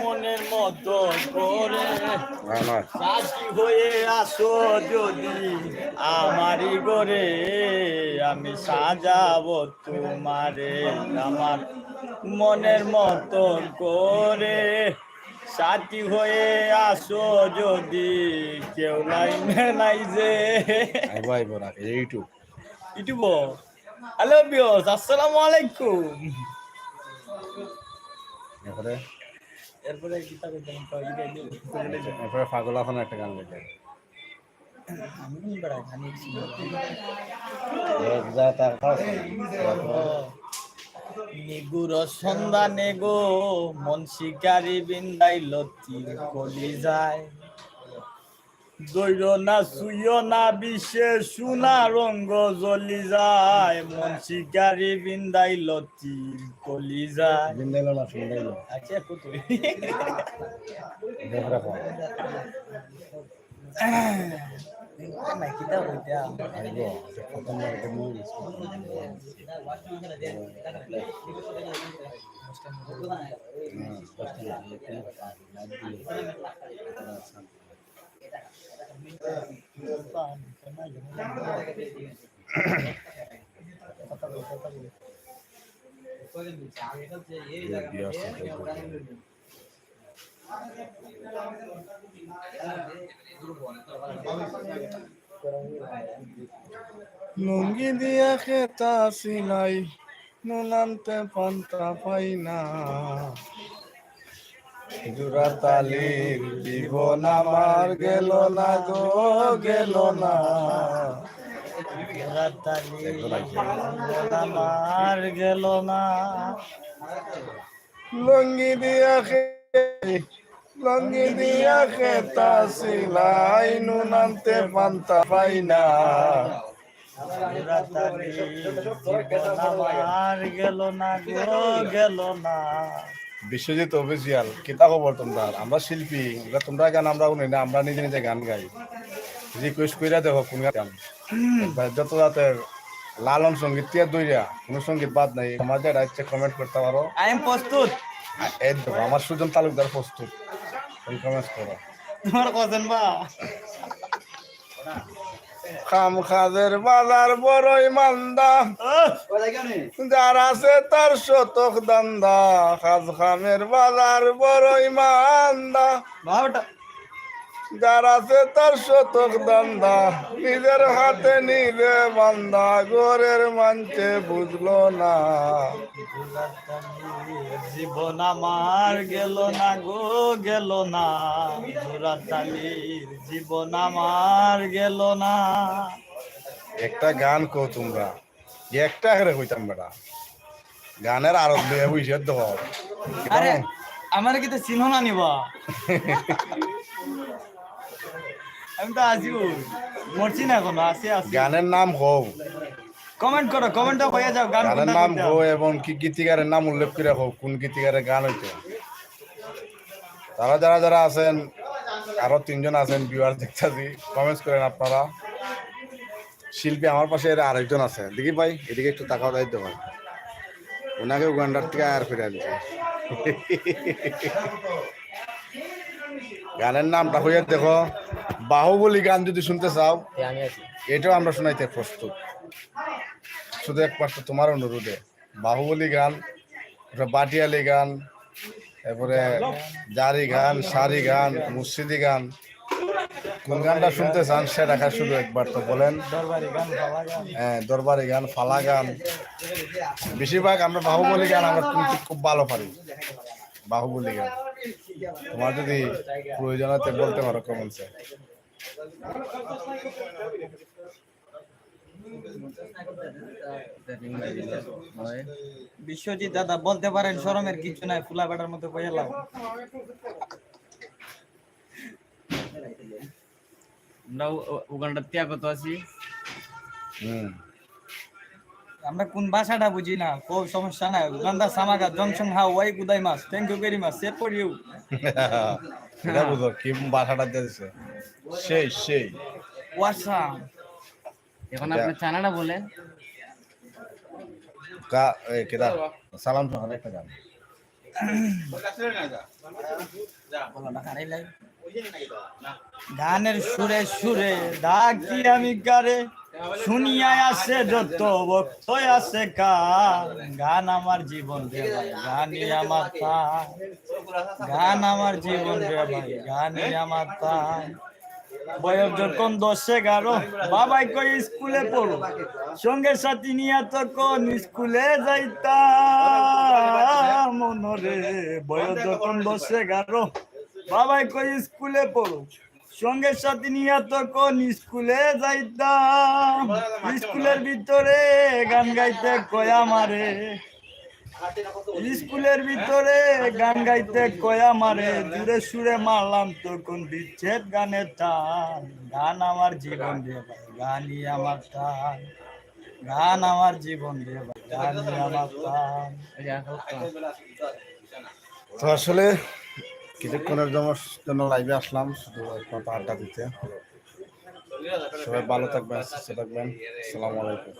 মনের মতো করে। সাথী হয়ে আসো যদি আমারই করে আমি সাজাবো তোমারে আমার মনের মতন করে। সাথী হয়ে আসো যদি কেউ নাই নাই যে। ইউটিউব। ইউটিউব? হ্যালো বিয়স আসসালামু আলাইকুম। এরপরে গাইলে এরপরে এখন একটা গান গাইতে আমি বেড়া নিগুর সন্ধানে গো মন শিকারি বিন্দাই লতি কলি যায়। দৈর না সুইয় না বিশ্বে সোনা রঙ্গ জ্বলি যায়। মন শিকারি বিন্দাই লতি কলি যায়। বিন্দাইলো না আচ্ছা কত না কিতা হইতা আইবো প্রথম বার তো মুই লুঙ্গি দিয়া খেতা সিলাই নুনান্তে পান্তা পাই না। জোড়া তালির জীবন আমার গেল না গো গেল না। আমার গেল না। লুঙ্গি দিয়া লুঙ্গি দিয়া খেতা সিলাই নুনান্তে পান্তা পাই না। আমার গেল না গো গেল না। বিশ্বজিৎ অফিসিয়াল কিতা খবর তোমরা আমরা শিল্পী আমরা তোমরা গান আমরা শুনি না আমরা নিজে নিজে গান গাই। রিকোয়েস্ট কইরা দেখো কোন গান। যত জাতের লালন সংগীত তিয়া দইরা কোন সংগীত বাদ নাই। আমাদের রাজ্যে কমেন্ট করতে পারো। আই এম প্রস্তুত। এই দেখো আমার সুজন তালুকদার প্রস্তুত। তুমি কমেন্ট করো। তোমার কথা বা। খাম খাদের বাজার বড়ই মান্দা। যার আছে তার শতক দান্দা। খাজ খামের বাজার বড়ই মান্দা। যার আছে তার শতক দান্দা নিজের হাতে নিজে বান্দা গোরের মানছে বুঝলো না। জীবন আমার গেল না গো গেল না। জোড়াতালির জীবন আমার গেল না। একটা গান কো তোমরা একটা হেরে হইতাম বেটা। গানের আরও লইয়া বুঝে দেখ আরে আমার কি তো চিহ্ন না নিবা? আমি তো আজিও মরছি না এখনও আসি আসি গানের নাম হও। কমেন্ট করো কমেন্টটা হয়ে যাও গান গানের নাম কোনটা? হো এবং কি গীতিকারের নাম উল্লেখ করে হোক কোন গীতিকারের গান হইতে। তারা যারা যারা আছেন আরও তিনজন আছেন ভিউয়ার দেখতেছি কমেন্টস করেন আপনারা। শিল্পী আমার পাশে এর আরেকজন আছে। দেখি ভাই এদিকে একটু তাকাও দায়িত্ব ভাই। ওনাকে উগান্ডার থেকে আর ফিরে আনছে। গানের নামটা হইয়া দেখো। বাহুবলী গান যদি শুনতে চাও এটাও আমরা শোনাইতে প্রস্তুত। শুধু একমাত্র তোমার অনুরোধে। বাহুবলী গান তারপরে বাটিয়ালি গান তারপরে জারি গান সারি গান মুর্শিদি গান। কোন গানটা শুনতে চান সেটা শুধু একবার তো বলেন। গান। হ্যাঁ দরবারি গান ফালা গান। বেশিরভাগ আমরা বাহুবলী গান আমরা শুনতে খুব ভালো পারি। বাহুবলী গান। তোমার যদি প্রয়োজন বলতে পারো কমেন্টসে বিশ্বজিৎ দাদা বলতে পারেন শরমের কিছু নাই ফুলা বেটার মধ্যে মতো কইলাম আমরা উগান্ডার ত্যাগত আছি। হুম। আমরা কোন ভাষাটা বুঝি না কোন সমস্যা নাই। গন্দা সামাগা জংশন হা ওয়াই গুদাই মাস thank you very much save for you এটা বুঝো কি ভাষাটা দিয়েছে সেই সেই। ওয়াসা। এখন আপনার চানাটা বলেন। কা এ কেদা সালাম শোনার একটা গান। গানের সুরে সুরে ডাকি আমি গারে। শুনিয়ায় আসে যত ভক্ত আছে গান আমার জীবন রে ভাই, গানই আমার গান আমার জীবন রে ভাই, গানই আমার বয়স যখন দশ এগারো, বাবাই কই স্কুলে পড়ো। সঙ্গে সাথী নিয়ে তখন স্কুলে যাইতাম। মনরে বয়স যখন দশ এগারো, বাবাই কই স্কুলে পড়ো। সঙ্গে সাথে নিয়ে তখন স্কুলে যাইতাম। স্কুলের ভিতরে গান গাইতে কয়া মারে স্কুলের ভিতরে গান গাইতে কয়া মারে দূরে সুরে মারলাম তখন বিচ্ছেদ গানের টান। গান আমার জীবন রে ভাই গানই আমার টান। গান আমার জীবন রে ভাই গানই আমার টান। হোক তো। তো আসলে কিছুক্ষণের জন্য- লাইভে আসলাম, শুধু একমাত্র আড্ডা দিতে। সবাই ভালো থাকবেন, সুস্থ থাকবেন। আসসালামু আলাইকুম।